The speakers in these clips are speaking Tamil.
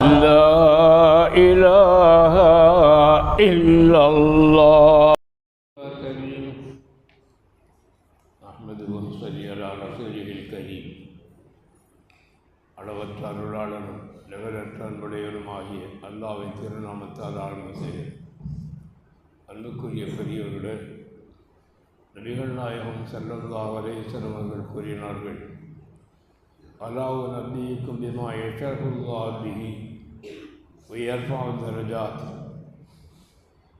لا إله إلا الله أحمده ونصلي على رسوله الكريم அளவற்ற அருளாளனும் நிகரற்ற அன்புடையவருமாகிய அல்லாவின் திருநாமத்தால் ஆரம்பம் செய்கிறேன் அன்புக்குரிய பெரியவர்களே நபிகள் நாயகம் செல்லல்லா வலேசன் அவர்கள் கூறினார்கள் அல்லாஹ் நபிக்கும் பிமா யஷகுல்லா பிஹி உயர்ஃபாவு தரஜாத்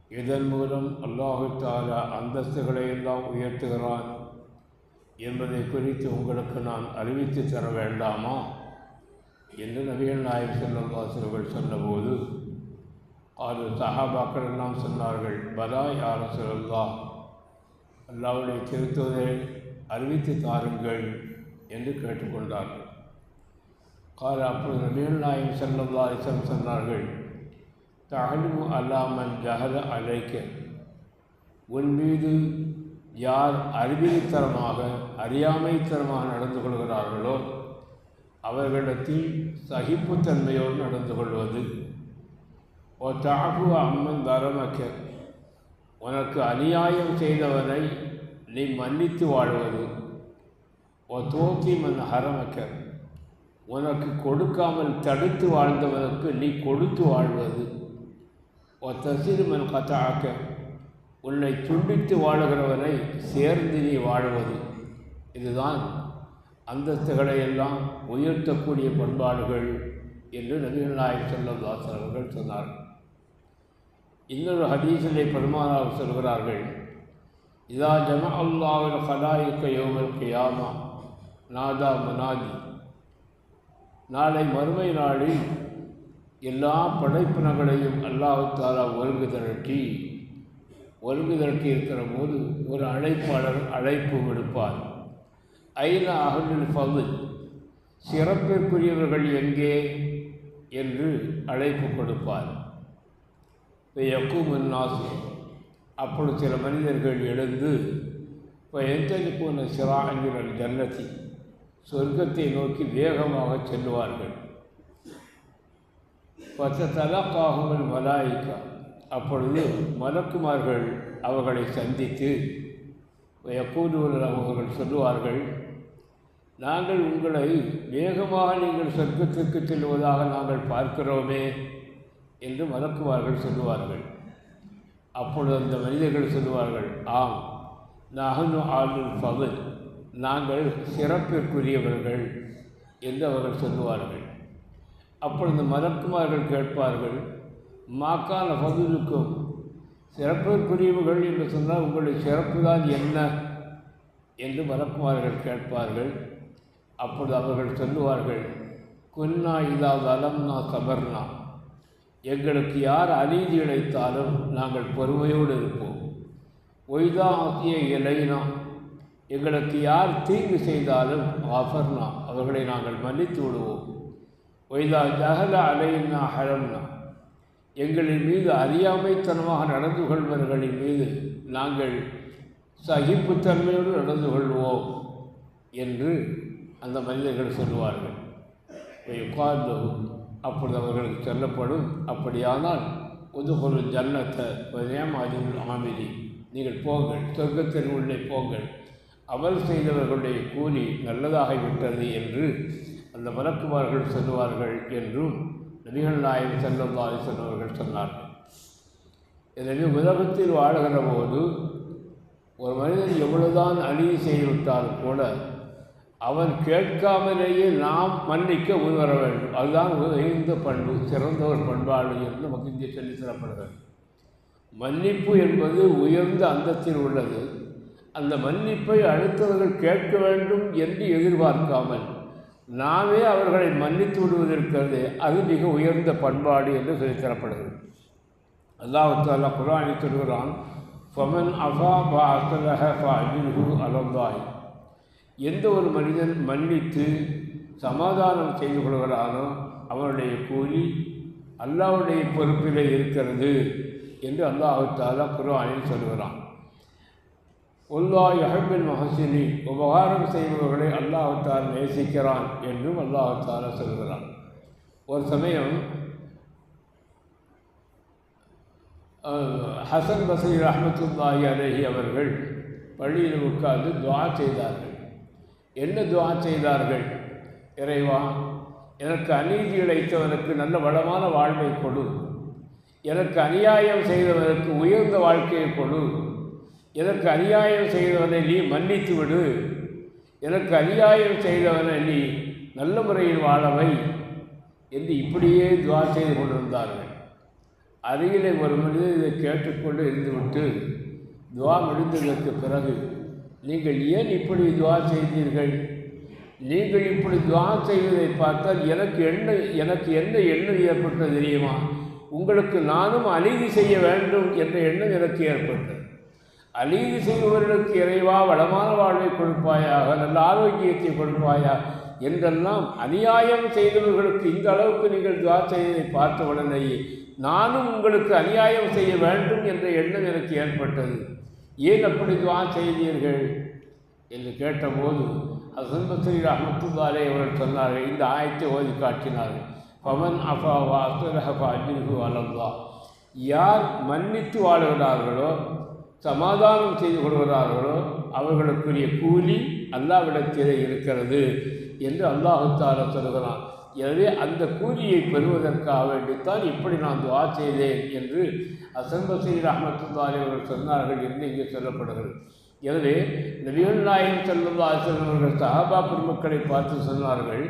இதன் மூலம் அல்லாஹு தாலா அந்தஸ்துகளை எல்லாம் உயர்த்துகிறான் என்பதை குறித்து உங்களுக்கு நான் அறிவித்து தர வேண்டாமா? என்று நபிகள் நாயக் செல்லவாசர்கள் சொன்னபோது அது சஹாபாக்கள் எல்லாம் சொன்னார்கள் பலா யார சொல்லல்லா அல்லாவுடைய திருத்துவதை அறிவித்து தாருங்கள் என்று கேட்டுக்கொண்டார்கள். கால அப்போது நபிகள் நாயகம் செல்லல்லா இசம் சொன்னார்கள் தகலிமு அல்லாமல் ஜஹல அழைக்க உன் மீது யார் அறிவிலித்தனமாக அறியாமைத்தனமாக நடந்து கொள்கிறார்களோ அவர்களிடத்தில் சகிப்புத்தன்மையோடு நடந்து கொள்வது. ஓ தாகு அம்மன் தரமக்க உனக்கு அநியாயம் செய்தவனை நீ மன்னித்து வாழ்வது. ஓ தோக்கி மன் ஹரமக்க. உனக்கு கொடுக்காமல் தடுத்து வாழ்ந்தவனுக்கு நீ கொடுத்து வாழ்வது. ஓ தசிறுமன் கத்தாக்க உன்னை துண்டித்து வாழுகிறவனை சேர்ந்து நீ வாழ்வது. இதுதான் அந்தஸ்துகளை எல்லாம் உயர்த்தக்கூடிய பண்பாடுகள் என்று நபிகள் நாயக் செல்லதாசன் அவர்கள் சொன்னார்கள். இன்னொரு ஹதீசிலே பெருமானார் சொல்கிறார்கள் இதா ஜம அல்லாவின் ஹலாயிக்க யோமல் கியாமா நாதா மனாதி. நாளை மறுமை நாளில் எல்லா படைப்பினங்களையும் அல்லாஹாலா ஒருங்கு திரட்டி ஒருங்கு திரட்டி இருக்கிற போது ஒரு அழைப்பாளர் அழைப்பு விடுப்பார். ஐநா அகலில் பது சிறப்பிற்குரியவர்கள் எங்கே என்று அழைப்பு கொடுப்பார். எக்கும் நாசி அப்பொழுது சில மனிதர்கள் எழுந்து இப்போ எந்தனி போன சிராங்கிற ஜன்னத்தி சொர்க்கத்தை நோக்கி வேகமாக செல்லுவார்கள். பத்த தலக்காகுமல் மலாய்க்கா அப்பொழுது மலக்குமார்கள் அவர்களை சந்தித்து எப்போது அவர்கள் சொல்லுவார்கள் நாங்கள் உங்களை வேகமாக நீங்கள் சொர்க்கத்திற்கு செல்வதாக நாங்கள் பார்க்கிறோமே என்று மலக்குமார்கள் சொல்லுவார்கள். அப்பொழுது அந்த மனிதர்கள் சொல்லுவார்கள் ஆம் நகனு ஆளுல் பகல் நாங்கள் சிறப்பிற்குரியவர்கள் என்று அவர்கள் சொல்லுவார்கள். அப்பொழுது மலக்குமார்கள் கேட்பார்கள் மாக்கான பகுதிக்கும் சிறப்பிற்குரியவர்கள் என்று சொன்னால் உங்களுடைய சிறப்பு தான் என்ன? என்று மலக்குமார்கள் கேட்பார்கள். அப்பொழுது அவர்கள் சொல்லுவார்கள் குன்னா இதா அலம்னா சபர்னா எங்களுக்கு யார் அநீதி இழைத்தாலும் நாங்கள் பொறுமையோடு இருப்போம். ஒய்தா ஆசிய இலைனா எங்களுக்கு யார் தீங்கு செய்தாலும் ஆஃபர்னா அவர்களை நாங்கள் மன்னித்து விடுவோம். ஒய்தா ஜஹல அலையின்னா ஹரம்னா எங்களின் மீது அறியாமைத்தனமாக நடந்து கொள்பவர்களின் மீது நாங்கள் சகிப்புத்தன்மையோடு நடந்து கொள்வோம் என்று அந்த மனிதர்கள் சொல்லுவார்கள். உட்கார்ந்து அப்பொழுது அவர்களுக்கு சொல்லப்படும் அப்படியானால் உதுபொரு ஜன்னத்தை ஏமாதில் ஆமிரி நீங்கள் போங்கள் சொர்க்கத்தின் உள்ளே போங்கள் அமல் செய்தவர்களுடைய கூலி நல்லதாகிவிட்டது என்று அந்த மலக்குமார்கள் சொல்லுவார்கள் என்றும் நபிகள் நாயகம் செல்லல்லாரி சொன்னவர்கள் சொன்னார்கள். எனவே உலகத்தில் வாழுகிற போது ஒரு மனிதன் எவ்வளவுதான் அநீதி செய்துவிட்டாலும் கூட அவன் கேட்காமலேயே நாம் மன்னிக்க உணர வேண்டும். அதுதான் உயர்ந்த பண்பு சிறந்த ஒரு பண்பாடு என்று நமக்கு இங்கே சொல்லித் தரப்படுகிறது. மன்னிப்பு என்பது உயர்ந்த அந்தத்தில் உள்ளது. அந்த மன்னிப்பை அடுத்தவர்கள் கேட்க வேண்டும் என்று எதிர்பார்க்காமல் நாமே அவர்களை மன்னித்து விடுவதற்கிறது அது மிக உயர்ந்த பண்பாடு என்று சொல்லித்தரப்படுகிறது. அல்லாஹால குரானி சொல்கிறான் ஃபமன் அஃபா பா அசலஹ ஃபா அஜில்ஹு அலந்தாய் எந்த ஒரு மனிதன் மன்னித்து சமாதானம் செய்து கொள்கிறானோ அவனுடைய கூலி அல்லாவுடைய பொறுப்பில் இருக்கிறது என்று அல்லாஹாலா குரானில் சொல்கிறான் உல்லா யஹபில் மஹசினி உபகாரம் செய்பவர்களை அல்லாஹால் நேசிக்கிறான் என்றும் அல்லாஹால சொல்கிறான் ஒரு சமயம் ஹசன் பசீர் அஹமத்துல்லாஹி அலேஹி அவர்கள் பள்ளியில் உட்கார்ந்து துவா செய்தார்கள் என்ன துவா செய்தார்கள் இறைவா எனக்கு அநீதி இழைத்தவனுக்கு நல்ல வளமான வாழ்வை கொடு எனக்கு அநியாயம் செய்தவனுக்கு உயர்ந்த வாழ்க்கையை கொடு எனக்கு அநியாயம் செய்தவனை நீ மன்னித்து விடு எனக்கு அநியாயம் செய்தவனை நீ நல்ல முறையில் வாழவை என்று இப்படியே துவா செய்து கொண்டிருந்தார்கள். அருகிலே ஒரு மனிதர் இதை கேட்டுக்கொண்டு இருந்துவிட்டு துவா முடிந்ததற்கு பிறகு நீங்கள் ஏன் இப்படி துவா செய்தீர்கள்? நீங்கள் இப்படி துவா செய்வதை பார்த்தால் எனக்கு என்ன எனக்கு என்ன எண்ணம் ஏற்பட்டது தெரியுமா? உங்களுக்கு நானும் அநீதி செய்ய வேண்டும் என்ற எண்ணம் எனக்கு ஏற்பட்டது. அநீதி செய்பவர்களுக்கு இறைவா வளமான வாழ்வை கொடுப்பாயாக நல்ல ஆரோக்கியத்தை கொடுப்பாயா என்றெல்லாம் அநியாயம் செய்தவர்களுக்கு இந்த அளவுக்கு நீங்கள் துவா செய்ததை பார்த்த உடனேயே நானும் உங்களுக்கு அநியாயம் செய்ய வேண்டும் என்ற எண்ணம் எனக்கு ஏற்பட்டது. ஏன் அப்படி துவா செய்தீர்கள்? என்று கேட்டபோது ஹசன் பஸ்ரீ ரஹமத்துல்லாலே அவர்கள் சொன்னார்கள் இந்த ஆயத்தை ஓதி காட்டினார்கள். பவன் அஃபா வா அஜிஹு அஜின்ஹு அலல்லா யார் மன்னித்து வாழ்கிறார்களோ சமாதானம் செய்து கொள்கிறார்களோ அவர்களுக்குரிய கூலி அல்லாவிடத்திலே இருக்கிறது என்று அல்லாஹுத்தார சொல்கிறான். எனவே அந்த கூலியை பெறுவதற்காக வேண்டித்தான் இப்படி நான் துவா செய்தேன் என்று அசம்பசீர் பசீர் அவர்கள் சொன்னார்கள் என்று இங்கே சொல்லப்படுகிறது. எனவே நபிகள் நாயகம் செல்லுல்லா அவர்கள் சஹாபா பெருமக்களை பார்த்து சொன்னார்கள்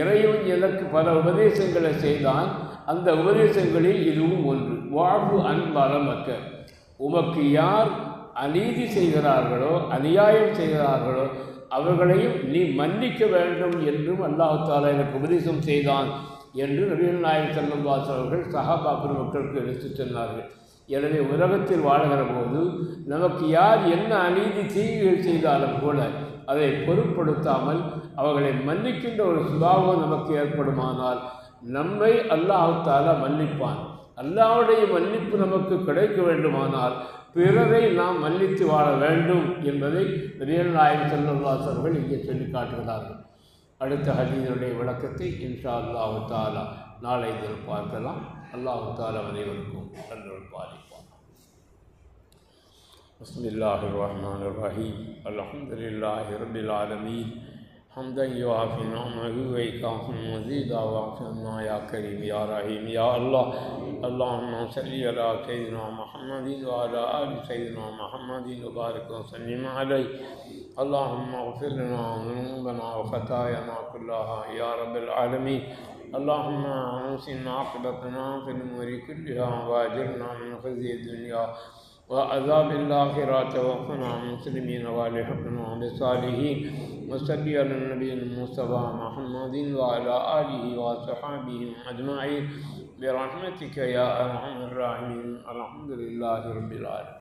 இறைவன் எனக்கு பல உபதேசங்களை செய்தான் அந்த உபதேசங்களில் இதுவும் ஒன்று. வாழ்வு அன்பலமக்க உமக்கு யார் அநீதி செய்கிறார்களோ அநியாயம் செய்கிறார்களோ அவர்களையும் நீ மன்னிக்க வேண்டும் என்றும் அல்லாஹால தாலா எனக்கு உபதேசம் செய்தான் என்று நபிகள் நாயகம் செல்லும் அவர்கள் சஹாபா பெருமக்களுக்கு எடுத்து சென்றார்கள் எனவே உலகத்தில் வாழ்கிற போது நமக்கு யார் என்ன அநீதி தீங்குகள் செய்தாலும் கூட அதை பொருட்படுத்தாமல் அவர்களை மன்னிக்கின்ற ஒரு சுபாவம் நமக்கு ஏற்படுமானால் நம்மை அல்லாஹால மன்னிப்பான். அல்லாவுடைய மன்னிப்பு நமக்கு கிடைக்க வேண்டுமானால் பிறரை நாம் மன்னித்து வாழ வேண்டும் என்பதை ரியல் நாயகம் செல்லுல்லாஸ் அவர்கள் இங்கே சொல்லி காட்டுகிறார்கள் அடுத்த ஹதீனுடைய விளக்கத்தை இன்ஷா அல்லாஹு தாலா நாளை தினம் பார்க்கலாம் அல்லாஹு தாலா அனைவருக்கும் நன்றல் பாலிப்பான் بسم الله الرحمن الرحيم الحمد لله رب العالمين حمدا يوافي نعمه ويكافي مزيدا واغفرنا يا كريم يا رحيم يا الله. اللهم صل على سيدنا محمد وعلى آل سيدنا محمد وبارك وسلم عليه اللهم اغفر لنا ذنوبنا وخطايانا كلها يا رب العالمين اللهم احسن عاقبتنا في الأمور كلها واجرنا من خزي الدنيا وعذاب الآخرة وفنا مسلمين والحقنا بالصالحين وصلي على النبي المصطفى محمد وعلى آله وصحبه أجمعين برحمتك يا أرحم الراحمين الحمد لله رب العالمين